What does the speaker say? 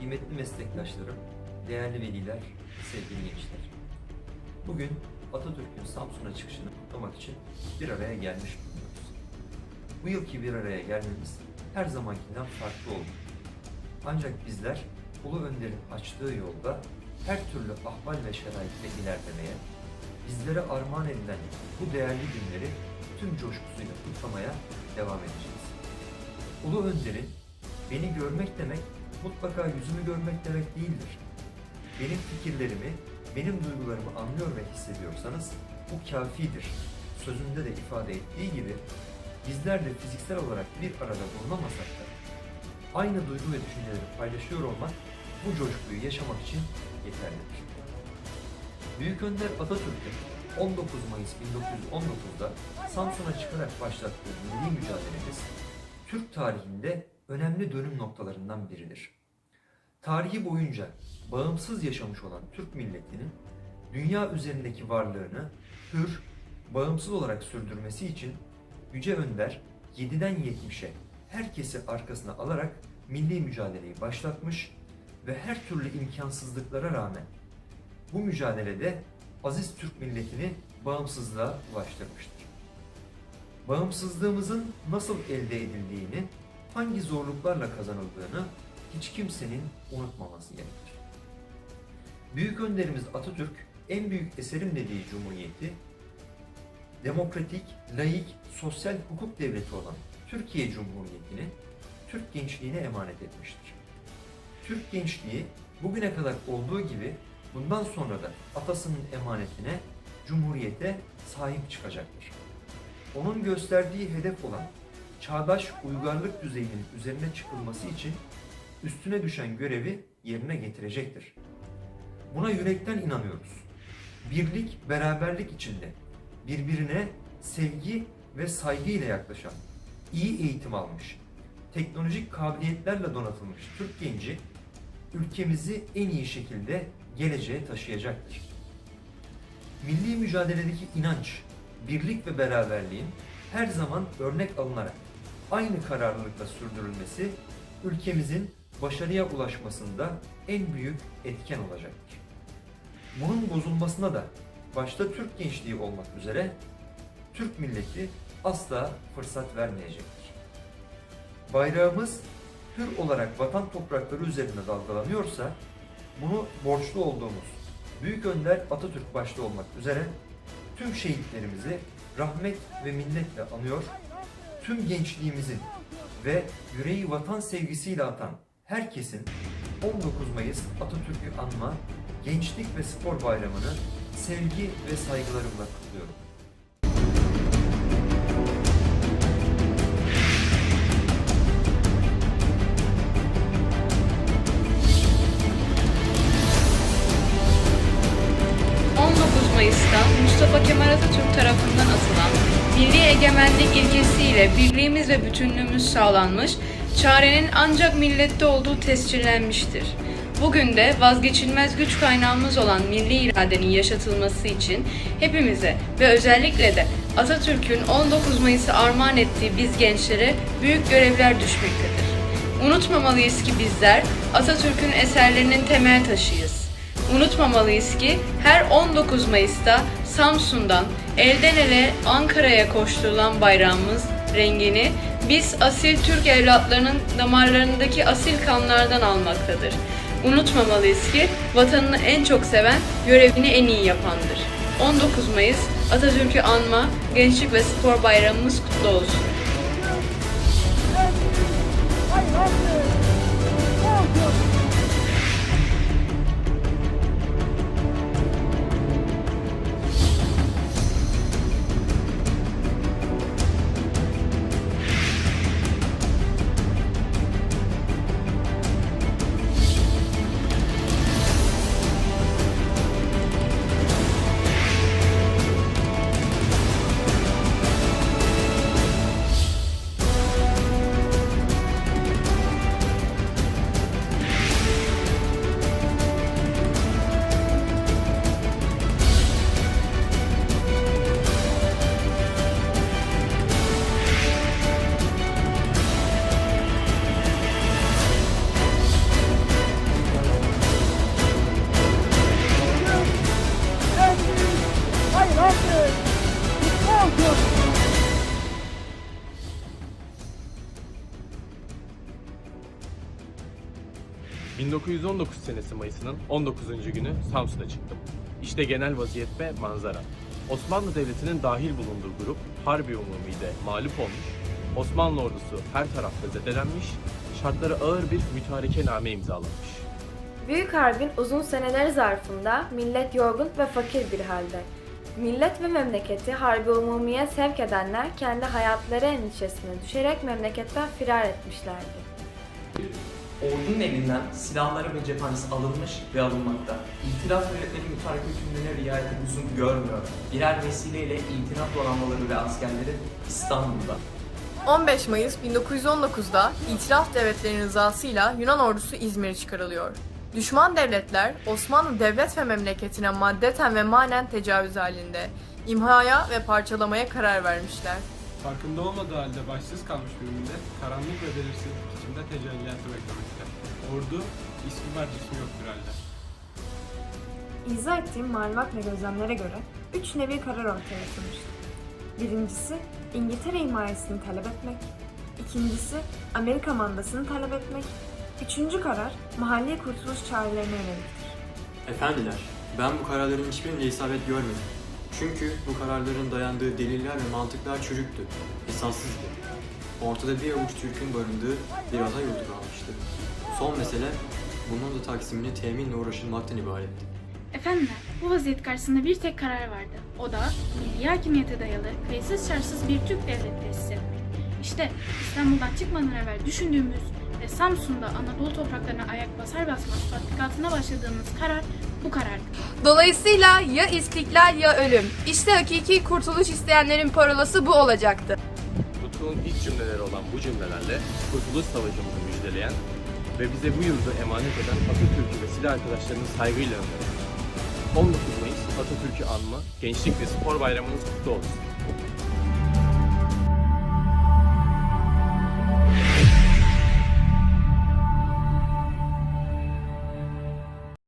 Kıymetli meslektaşlarım, değerli veliler, sevgili gençler. Bugün Atatürk'ün Samsun'a çıkışını kutlamak için bir araya gelmiş bulunuyoruz. Bu yılki bir araya gelmemiz her zamankinden farklı oldu. Ancak bizler Ulu Önder'in açtığı yolda her türlü ahval ve şeraitle ilerlemeye, bizlere armağan edilen bu değerli günleri tüm coşkusuyla kutlamaya devam edeceğiz. Ulu Önder'in beni görmek demek mutlaka yüzümü görmek demek değildir. Benim fikirlerimi, benim duygularımı anlıyor ve hissediyorsanız bu kafidir. Sözünde de ifade ettiği gibi bizler de fiziksel olarak bir arada bulunamasak da aynı duygu ve düşünceleri paylaşıyor olmak bu coşkuyu yaşamak için yeterlidir. Büyük Önder Atatürk'ün 19 Mayıs 1919'da Samsun'a çıkarak başlattığı milli mücadelemiz Türk tarihinde önemli dönüm noktalarından biridir. Tarihi boyunca bağımsız yaşamış olan Türk milletinin dünya üzerindeki varlığını hür, bağımsız olarak sürdürmesi için Yüce Önder 7'den 70'e herkesi arkasına alarak milli mücadeleyi başlatmış ve her türlü imkansızlıklara rağmen bu mücadelede aziz Türk milletini bağımsızlığa ulaştırmıştır. Bağımsızlığımızın nasıl elde edildiğini, hangi zorluklarla kazanıldığını hiç kimsenin unutmaması gerekir. Büyük önderimiz Atatürk en büyük eserim dediği cumhuriyeti demokratik, laik, sosyal hukuk devleti olan Türkiye Cumhuriyeti'ni Türk gençliğine emanet etmiştir. Türk gençliği bugüne kadar olduğu gibi bundan sonra da atasının emanetine, cumhuriyete sahip çıkacaktır. Onun gösterdiği hedef olan çağdaş uygarlık düzeyinin üzerine çıkılması için üstüne düşen görevi yerine getirecektir. Buna yürekten inanıyoruz. Birlik, beraberlik içinde birbirine sevgi ve saygı ile yaklaşan, iyi eğitim almış, teknolojik kabiliyetlerle donatılmış Türk genci ülkemizi en iyi şekilde geleceğe taşıyacaktır. Milli mücadeledeki inanç, birlik ve beraberliğin her zaman örnek alınarak aynı kararlılıkla sürdürülmesi ülkemizin başarıya ulaşmasında en büyük etken olacaktır. Bunun bozulmasına da başta Türk gençliği olmak üzere Türk milleti asla fırsat vermeyecektir. Bayrağımız hür olarak vatan toprakları üzerinde dalgalanıyorsa bunu borçlu olduğumuz Büyük Önder Atatürk başta olmak üzere tüm şehitlerimizi rahmet ve minnetle anıyor, tüm gençliğimizin ve yüreği vatan sevgisiyle atan herkesin 19 Mayıs Atatürk'ü anma Gençlik ve Spor Bayramı'nı sevgi ve saygılarımla kutluyorum. Mustafa Kemal Atatürk tarafından atılan milli egemenlik ilkesiyle birliğimiz ve bütünlüğümüz sağlanmış, çarenin ancak millette olduğu tescillenmiştir. Bugün de vazgeçilmez güç kaynağımız olan milli iradenin yaşatılması için hepimize ve özellikle de Atatürk'ün 19 Mayıs'ı armağan ettiği biz gençlere büyük görevler düşmektedir. Unutmamalıyız ki bizler Atatürk'ün eserlerinin temel taşıyız. Unutmamalıyız ki her 19 Mayıs'ta Samsun'dan elden ele Ankara'ya koşturulan bayrağımız rengini biz asil Türk evlatlarının damarlarındaki asil kanlardan almaktadır. Unutmamalıyız ki vatanını en çok seven görevini en iyi yapandır. 19 Mayıs Atatürk'ü anma, gençlik ve spor bayramımız kutlu olsun. 1919 senesi Mayıs'ının 19. günü Samsun'a çıktım. İşte genel vaziyet ve manzara. Osmanlı Devleti'nin dahil bulunduğu grup Harbi Umumi'de mağlup olmuş, Osmanlı ordusu her tarafta zedelenmiş, şartları ağır bir mütarekename imzalamış. Büyük Harp'in uzun seneleri zarfında millet yorgun ve fakir bir halde. Millet ve memleketi harbi umumiye sevk edenler kendi hayatları endişesine düşerek memleketten firar etmişlerdi. Ordunun elinden silahları ve cephanesi alınmış ve alınmakta. İtilaf devletleri mütareke hükümlerine riayet lüzum görmüyor. Birer vesileyle itilaf donanmaları ve askerleri İstanbul'da. 15 Mayıs 1919'da İtilaf Devletleri'nin rızasıyla Yunan ordusu İzmir'e çıkarılıyor. Düşman devletler Osmanlı devlet ve memleketine maddeten ve manen tecavüz halinde, imhaya ve parçalamaya karar vermişler. Farkında olmadığı halde başsız kalmış bir millet karanlık ve belirsizlik içinde tecelliyatı beklemekte. Ordu ismi var cismi yoktur halde. İzah ettiğim malumat ve gözlemlere göre üç nevi karar ortaya atılmıştır. Birincisi İngiltere himayesini talep etmek, ikincisi Amerika mandasını talep etmek, üçüncü karar mahalli kurtuluş çağrılarına yöneliktir. Efendiler, ben bu kararların hiçbirinde isabet görmedim. Çünkü bu kararların dayandığı deliller ve mantıklar çürüktü, esassızdı. Ortada bir avuç Türk'ün barındığı bir ada yurdu kalmıştı. Son mesele, bunun da taksimini teminle uğraşılmaktan ibaretti. Efendiler, bu vaziyet karşısında bir tek karar vardı. O da milli hakimiyete dayalı, kayıtsız şartsız bir Türk devleti tesis etmek. İşte İstanbul'dan çıkmadan evvel düşündüğümüz ve Samsun'da Anadolu topraklarına ayak basar basmaz tatbikatına başladığımız karar bu karardı. Dolayısıyla ya istiklal ya ölüm. İşte hakiki kurtuluş isteyenlerin parolası bu olacaktı. Nutuk'un ilk cümleleri olan bu cümlelerle Kurtuluş Savaşımızı müjdeleyen ve bize bu yurdu emanet eden Atatürk'ü ve silah arkadaşlarını saygıyla anıyoruz. 19 Mayıs Atatürk'ü anma, Gençlik ve Spor Bayramınız kutlu olsun.